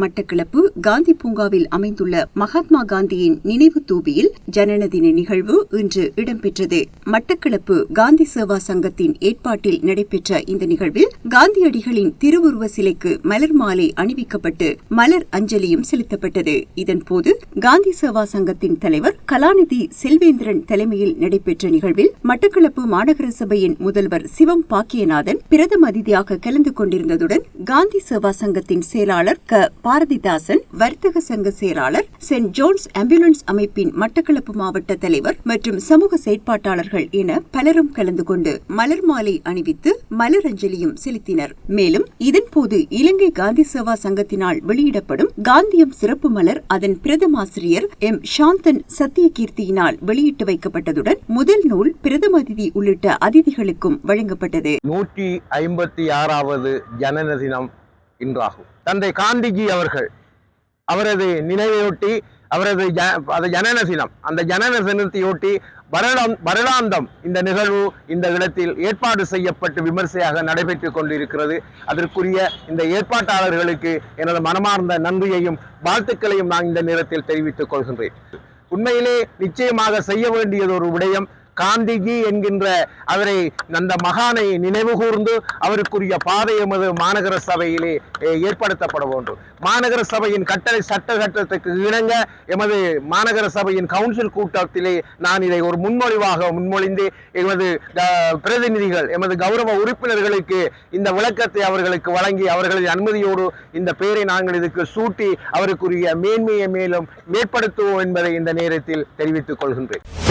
மட்டக்களப்பு காந்தி பூங்காவில் அமைந்துள்ள மகாத்மா காந்தியின் நினைவு தூபியில் ஜனனதின நிகழ்வு இன்று இடம்பெற்றது. மட்டக்களப்பு காந்தி சேவா சங்கத்தின் ஏற்பாட்டில் நடைபெற்ற இந்த நிகழ்வில் காந்தியடிகளின் திருவுருவ சிலைக்கு மலர் மாலை அணிவிக்கப்பட்டு மலர் அஞ்சலியும் செலுத்தப்பட்டது. இதன்போது காந்தி சேவா சங்கத்தின் தலைவர் கலாநிதி செல்வேந்திரன் தலைமையில் நடைபெற்ற நிகழ்வில் மட்டக்களப்பு மாநகர சபையின் முதல்வர் சிவம் பாக்கியநாதன் பிரதம அதிதியாக கலந்து கொண்டிருந்ததுடன் காந்தி சேவா சங்கத்தின் செயலாளர் க. பாரதிதாசன் வர்த்தக சங்க செயலாளர் சென்ட் ஜோன்ஸ் ஆம்புலன்ஸ் அமைப்பின் மட்டக்களப்பு மாவட்ட தலைவர் மற்றும் சமூக செயற்பாட்டாளர்கள் என பலரும் கலந்து கொண்டு மலர் மாலை அணிவித்து மலரஞ்சலியும் செலுத்தினர். மேலும் இதன்போது இலங்கை காந்தி சேவா சங்கத்தினால் வெளியிடப்படும் காந்தியம் சிறப்பு மலர் அதன் பிரதமாசிரியர் எம். சாந்தன் சத்தியகீர்த்தியினால் வெளியிட்டு வைக்கப்பட்டதுடன் முதல் நூல் பிரதம அதிதி உள்ளிட்ட அதிதிகளுக்கும் வழங்கப்பட்டது. நூற்றி ஐம்பத்தி ஆறாவது ஜனன தினம் இன்றாகும். தந்தை காந்திஜி அவர்கள் அவரது நினைவையொட்டி அவரது அது ஜனன தினம் அந்த ஜனன சினத்தையொட்டி வருடம் வருடாந்தம் இந்த நிகழ்வு இந்த இடத்தில் ஏற்பாடு செய்யப்பட்டு விமர்சையாக நடைபெற்றுக் கொண்டிருக்கிறது. அதற்குரிய இந்த ஏற்பாட்டாளர்களுக்கு எனது மனமார்ந்த நன்றியையும் வாழ்த்துக்களையும் நான் இந்த நேரத்தில் தெரிவித்துக் கொள்கின்றேன். உண்மையிலே நிச்சயமாக செய்ய வேண்டியது ஒரு விடயம் காந்திஜி என்கின்ற அவரை அந்த மகானை நினைவு கூர்ந்து அவருக்குரிய பாதை எமது மாநகர சபையிலே ஏற்படுத்தப்பட வேண்டும். மாநகர சபையின் கட்டளை சட்ட சட்டத்துக்கு இணங்க எமது மாநகர சபையின் கவுன்சில் கூட்டத்திலே நான் இதை ஒரு முன்மொழிவாக முன்மொழிந்து எமது பிரதிநிதிகள் எமது கௌரவ உறுப்பினர்களுக்கு இந்த விளக்கத்தை அவர்களுக்கு வழங்கி அவர்களின் அனுமதியோடு இந்த பெயரை நாங்கள் இதுக்கு சூட்டி அவருக்குரிய மேன்மையை மேலும் மேற்படுத்துவோம் என்பதை இந்த நேரத்தில் தெரிவித்துக் கொள்கின்றேன்.